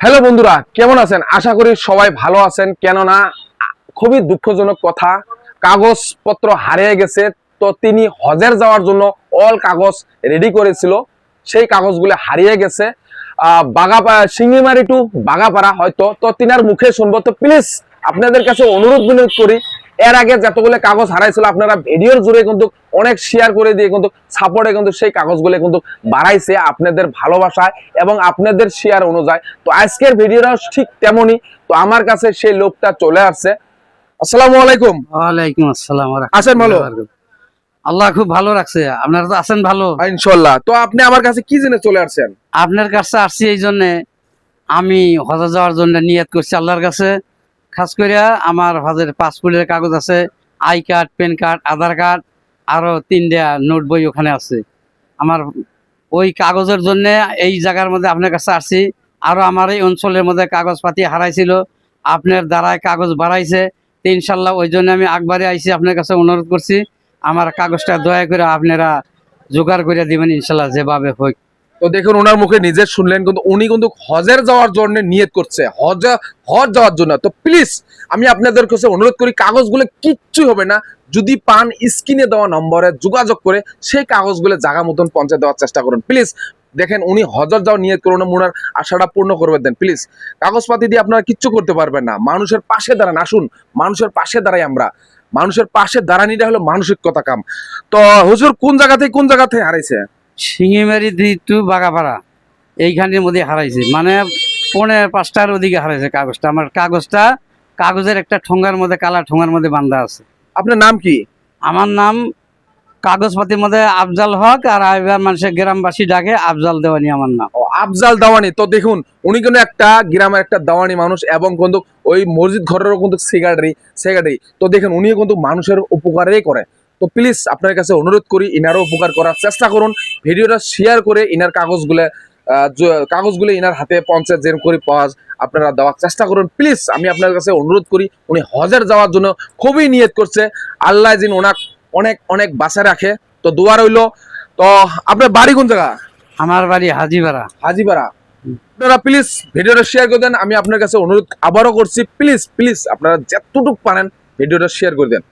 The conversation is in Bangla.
হ্যালো বন্ধুরা, কেমন আছেন? আশা করি সবাই ভালো আছেন। কেননা, খুবই দুঃখজনক কথা, কাগজপত্র হারিয়ে গেছে, তো তিনি হজের যাওয়ার জন্য অল কাগজ রেডি করেছিল। সেই কাগজগুলো হারিয়ে গেছে। বাগাপাড়া সিঙ্গিমারি টু বাগাপাড়া হয়তো, তো তিনার মুখে শুনব। তো প্লিজ আপনাদের কাছে অনুরোধ বিনোদ করি এর আগে যতগুলো কাগজ হারাইছিল আপনারা ভিডিওর জুড়ে কিন্তু অনেক শেয়ার করে দিয়ে কিন্তু সাপোর্টে কিন্তু সেই কাগজগুলো কিন্তু বাড়াইছে আপনাদের ভালোবাসায় এবং আপনাদের শেয়ার অনুযায়ী। তো আজকের ভিডিওটা ঠিক তেমনই তো আমার কাছে সেই লোকটা চলে আসছে। আসসালামু আলাইকুম। ওয়ালাইকুম আসসালাম আছেন ভালো? আল্লাহ খুব ভালো রাখছে। আপনারা তো আছেন ভালো? ইনশাল্লাহ তো আপনি আমার কাছে কি জেনে চলে আসছেন? আপনার কাছে আসছি এই জন্য আমি হজে যাওয়ার জন্য নিয়ত করছি আল্লাহর কাছে। খাস করে আমার হজের পাসপোর্টের কাগজ আছে, I card, PAN card, Aadhaar card, আরও তিনটা নোট বই ওখানে আছে। আমার ওই কাগজের জন্য এই জায়গার মধ্যে আপনার কাছে আসছি। আরও আমার এই অঞ্চলের মধ্যে কাগজপাতি হারাইছিল। আপনার দ্বারায় কাগজ বাড়াইছে। ইনশাল্লাহ ওই জন্য আমি আকবারে আইছি আপনার কাছে অনুরোধ করছি। আমার কাগজটা দয়া করে আপনারা জোগাড় করে দিবেন ইনশাল্লাহ যেভাবে হোক। তো দেখুন, ওনার মুখে নিজে শুনলেন, কিন্তু উনি কিন্তু হজের যাওয়ার জন্য নিয়ত করছে। হজ হজ যাওয়ার জন্য। তো প্লিজ আমি আপনাদের কাছে অনুরোধ করি, কাগজগুলো কিচ্ছুই হবে না। যদি পান, স্ক্রিনে দেওয়া নম্বরে যোগাযোগ করে সেই কাগজগুলো জায়গা মতন পৌঁছে দেওয়ার চেষ্টা করুন। প্লিজ দেখেন, উনি হজর যাওয়ার নিয়ত করুন, ওনার আশাটা পূর্ণ করবে দেন। প্লিজ কাগজপাতি দিয়ে আপনারা কিচ্ছু করতে পারবেন না। মানুষের পাশে দাঁড়ান, আসুন। মানুষের পাশে দাঁড়াই আমরা। মানুষের পাশে দাঁড়ানিটা হলো মানসিকতা কাম। তো হুজুর, কোন জায়গা থেকে কোন জায়গা থেকে হারাইছে? শিঙিমারি দুই টু বাগাপাড়া এইখানের মধ্যে হারাইছে। মানে পৌনে পাঁচটার ওদিকে হারাইছে কাগজটা। আমার কাগজটা কাগজের একটা ঠোঙ্গার মধ্যে কালা ঠোঙ্গার মধ্যে বান্ধা আছে। আপনার নাম কি? আমার নাম কাগজপাতির মধ্যে আফজাল হক আর এবার মানুষের গ্রামবাসী ডাকে আফজাল দেওয়ানি আমার নাম। আফজাল দাওয়ানি। তো দেখুন উনি কিন্তু একটা গ্রামের একটা দাওয়ানি মানুষ এবং কিন্তু ওই মসজিদ ঘরেরও কিন্তু সেক্রেটারি সেক্রেটারি তো দেখুন উনিও কিন্তু মানুষের উপকারেই করে। তো প্লিজ আপনার কাছে অনুরোধ করি ইনারও উপকার করার চেষ্টা করুন। ভিডিওটা শেয়ার করে ইনার কাগজগুলো কাগজগুলো ইনার হাতে পঞ্চায়েত যেরকম করে পাওয়া আপনারা দেওয়ার চেষ্টা করুন। প্লিজ আমি আপনার কাছে অনুরোধ করি উনি হজের যাওয়ার জন্য খুবই নিয়ত করছে। আল্লাহ যিনি ওনাক অনেক অনেক বাসা রাখে। তো দোয়া রইল। তো আপনার বাড়ি কোন জায়গা? আমার বাড়ি হাজিপাড়া। হাজিপাড়া। আপনারা প্লিজ ভিডিওটা শেয়ার করে দেন। আমি আপনার কাছে অনুরোধ আবারও করছি। প্লিজ প্লিজ আপনারা যতটুকু পারেন ভিডিওটা শেয়ার করে দেন।